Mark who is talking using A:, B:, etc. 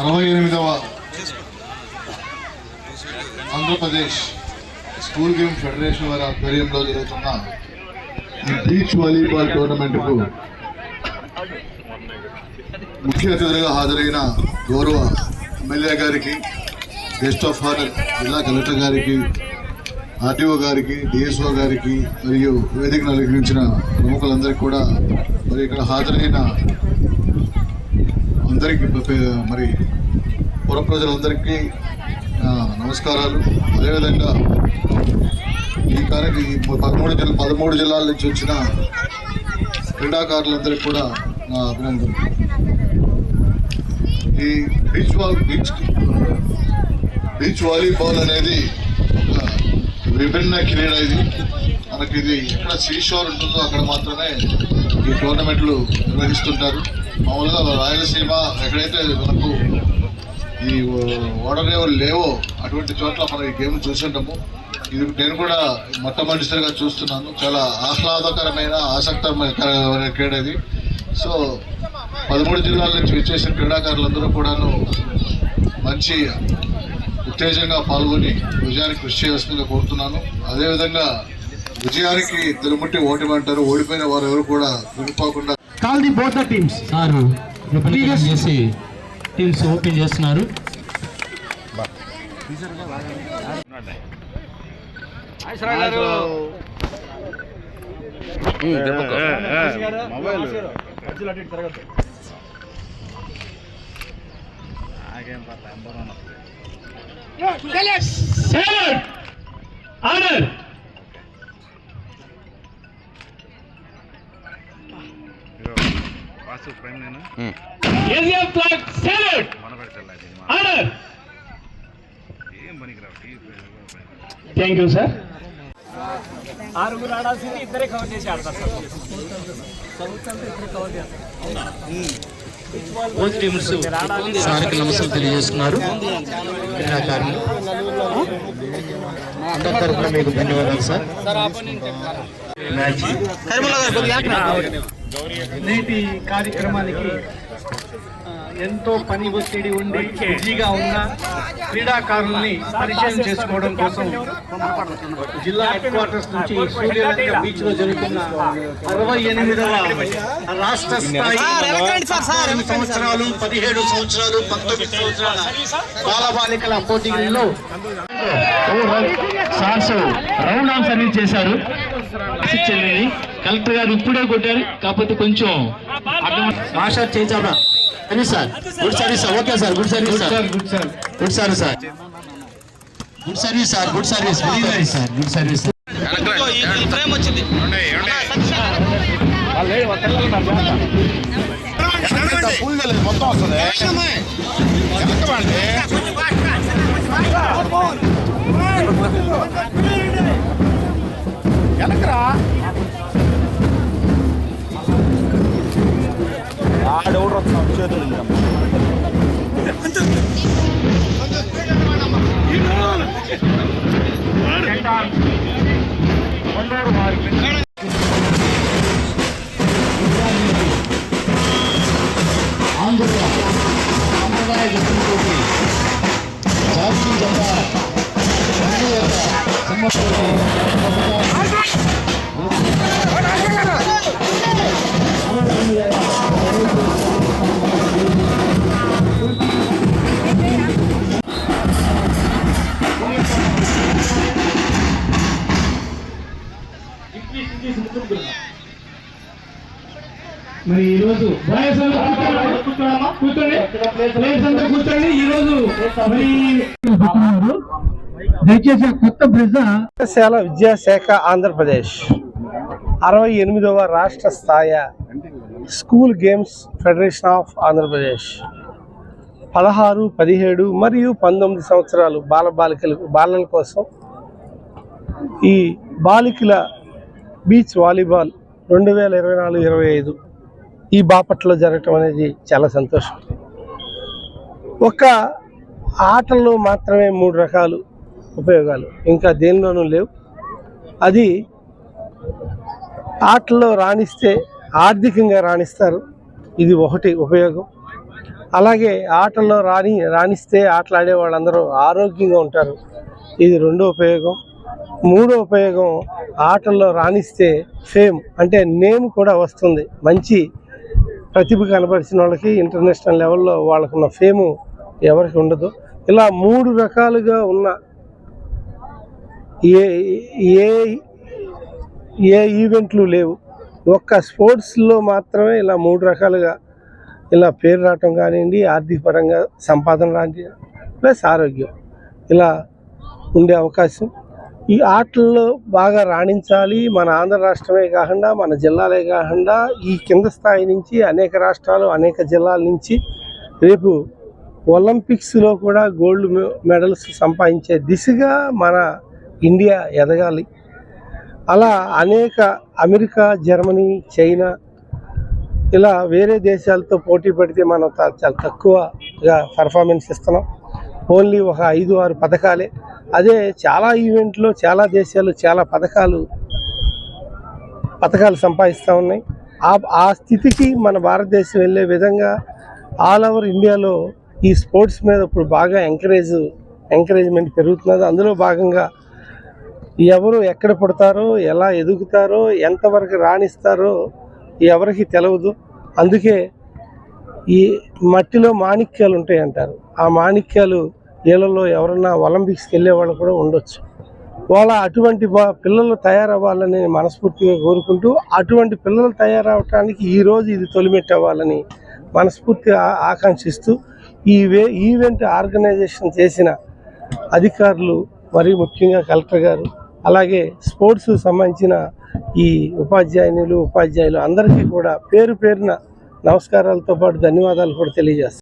A: అరవై ఎనిమిదవ Andhra Pradesh school game federation వారి ఆధ్వర్యంలో జరుగుతున్న ఈ బీచ్ వాలీబాల్ టోర్నమెంట్కు ముఖ్య అతిథులుగా హాజరైన గౌరవ ఎమ్మెల్యే గారికి గెస్ట్ ఆఫ్ హానర్ జిల్లా కలెక్టర్ గారికి ఆర్టీఓ గారికి డిఎస్ఓ గారికి మరియు వేదికను అలంకరించిన ప్రముఖులందరికీ కూడా మరి ఇక్కడ హాజరైన అందరికీ మరి పుర ప్రజలందరికీ నమస్కారాలు. అదేవిధంగా ఈ కార్యక్రమం ఈ పదమూడు జిల్లా పదమూడు జిల్లాల నుంచి వచ్చిన క్రీడాకారులందరికీ కూడా నా అభినందనలు. ఈ beach wall beach beach volleyball అనేది ఒక విభిన్న క్రీడ ఇది. మనకి ఇది ఎక్కడ సీషోర్ ఉంటుందో అక్కడ మాత్రమే ఈ టోర్నమెంట్లు నిర్వహిస్తుంటారు. మామూలుగా రాయలసీమ ఎక్కడైతే మనకు ఈ ఓడరేవులు లేవో అటువంటి చోట్ల మనం ఈ గేమ్ చూసుంటాము ఇది నేను కూడా మొట్టమొదటిసారిగా చూస్తున్నాను. చాలా ఆహ్లాదకరమైన ఆసక్తికరమైన క్రీడ ఇది. సో పదమూడు జిల్లాల నుంచి వచ్చేసిన క్రీడాకారులందరూ కూడాను మంచి ఉత్తేజంగా పాల్గొని విజయానికి కృషి చేయాల్సిందిగా కోరుతున్నాను. అదేవిధంగా విజయానికి తిరుముట్టి ఓటమంటారు ఓడిపోయిన వారు ఎవరు కూడా విడిపోకుండా
B: call the both the teams
C: sir represent చేసి టీమ్స్ ఓపెన్ చేస్తున్నారు.
D: Vasu SF flag
B: thank you sir ఆరుగురు ఆడాల్సింది ఇద్దరే కవర్ చేసి ఆడతారు.
C: బోత్ టీమ్స్ సార్కి నమస్కారం తెలియజేస్తున్నారు. క్రీడాకారులు. అందరి తరఫున మీకు ధన్యవాదాలు సార్ మ్యాచ్
E: నేటి కార్యక్రమానికి ఎంతో పని ఒత్తిడి ఉండి బిజీగా ఉన్న క్రీడాకారుల్ని పరిచయం చేసుకోవడం కోసం జిల్లా హెడ్ క్వార్టర్స్ నుంచి సూర్యలంక బీచ్లో జరుగుతున్న అరవై ఎనిమిదవ రాష్ట్ర స్థాయి సంవత్సరాలు పదిహేడు సంవత్సరాలు పంతొమ్మిది సంవత్సరాల బాలబాలికల పోటీల్లో
B: సార్స్ రౌండ్ ఆన్ సర్వీస్ చేశారు కలెక్టర్ గారు ఇప్పుడే కొట్టారు కాకపోతే కొంచెం
C: భాష చేయించాడా service sir good service sir okay sir good service sir
E: good sir
C: good service sir good service sir good service very nice sir good service Andhra సాంప్రదాయ దుస్తులతోటి జాతీయ జెండా హిందూ యొక్క సమర్పణతో
B: మరి ఈ రోజు బాయ్స్ అందరూ కూర్చోండి. కూర్చోండి. ప్లేయర్స్ అందరూ కూర్చోండి. ఈ రోజు మరి దయచేసి కొత్త బ్రిడ్జ్
E: పాఠశాల విద్యాశాఖ ఆంధ్రప్రదేశ్ అరవై ఎనిమిదవ రాష్ట్ర స్థాయి school games federation of Andhra Pradesh. పదహారు పదిహేడు మరియు పంతొమ్మిది సంవత్సరాలు బాల బాలికలకు బాలల కోసం ఈ బాలికల బీచ్ వాలీబాల్ రెండు వేల ఇరవై నాలుగు ఇరవై ఐదు ఈ బాపట్లో జరగటం అనేది చాలా సంతోషం. ఒక ఆటల్లో మాత్రమే మూడు రకాలు ఉపయోగాలు ఇంకా దేనిలోనూ లేవు. అది ఆటల్లో రాణిస్తే ఆర్థికంగా రాణిస్తారు ఇది ఒకటి ఉపయోగం. అలాగే ఆటల్లో రాణి రాణిస్తే ఆటలాడే వాళ్ళందరూ ఆరోగ్యంగా ఉంటారు ఇది రెండో ఉపయోగం. మూడో ఉపయోగం ఆటల్లో రాణిస్తే ఫేమ్ అంటే నేమ్ కూడా వస్తుంది మంచి ప్రతిభ కనబరిచిన వాళ్ళకి ఇంటర్నేషనల్ లెవెల్లో వాళ్ళకున్న ఫేము ఎవరికి ఉండదు. ఇలా మూడు రకాలుగా ఉన్న ఏ ఏ ఏ ఈవెంట్లు లేవు. ఒక్క స్పోర్ట్స్లో మాత్రమే ఇలా మూడు రకాలుగా ఇలా పేరు రావటం కానివ్వండి ఆర్థిక పరంగా సంపాదన లాంటి ప్లస్ ఆరోగ్యం ఇలా ఉండే అవకాశం. ఈ ఆటల్లో బాగా రాణించాలి. మన ఆంధ్ర రాష్ట్రమే కాకుండా మన జిల్లాలే కాకుండా ఈ కింద స్థాయి నుంచి అనేక రాష్ట్రాలు అనేక జిల్లాల నుంచి రేపు ఒలింపిక్స్లో కూడా గోల్డ్ మె- మెడల్స్ సంపాదించే దిశగా మన ఇండియా ఎదగాలి. అలా అనేక అమెరికా జర్మనీ చైనా ఇలా వేరే దేశాలతో పోటీ పడితే మనం చాలా తక్కువగా పర్ఫార్మెన్స్ ఇస్తున్నాం. ఓన్లీ ఒక ఐదు ఆరు పథకాలే. అదే చాలా ఈవెంట్లో చాలా దేశాలు చాలా పథకాలు పథకాలు సంపాదిస్తూ ఉన్నాయి. ఆ ఆ స్థితికి మన భారతదేశం వెళ్ళే విధంగా ఆల్ ఓవర్ ఇండియాలో ఈ స్పోర్ట్స్ మీద ఇప్పుడు బాగా ఎంకరేజ్ ఎంకరేజ్మెంట్ పెరుగుతున్నది. అందులో భాగంగా ఎవరు ఎక్కడ పుడతారో ఎలా ఎదుగుతారో ఎంతవరకు రాణిస్తారో ఎవరికి తెలవదు. అందుకే ఈ మట్టిలో మాణిక్యాలు ఉంటాయి అంటారు ఆ మాణిక్యాలు వీళ్ళలో ఎవరన్నా ఒలింపిక్స్కి వెళ్ళే వాళ్ళు కూడా ఉండొచ్చు. వాళ్ళ అటువంటి పిల్లలు తయారవ్వాలని మనస్ఫూర్తిగా కోరుకుంటూ అటువంటి పిల్లలు తయారవటానికి ఈరోజు ఇది తొలిమెట్టు అవ్వాలని మనస్ఫూర్తిగా ఆకాంక్షిస్తూ ఈ వే ఈవెంట్ ఆర్గనైజేషన్ చేసిన అధికారులు మరి ముఖ్యంగా కలెక్టర్ గారు అలాగే స్పోర్ట్స్ సంబంధించిన ఈ ఉపాధ్యాయునులు ఉపాధ్యాయులు అందరికీ కూడా పేరు పేరున నమస్కారాలతో పాటు ధన్యవాదాలు కూడా తెలియజేస్తాను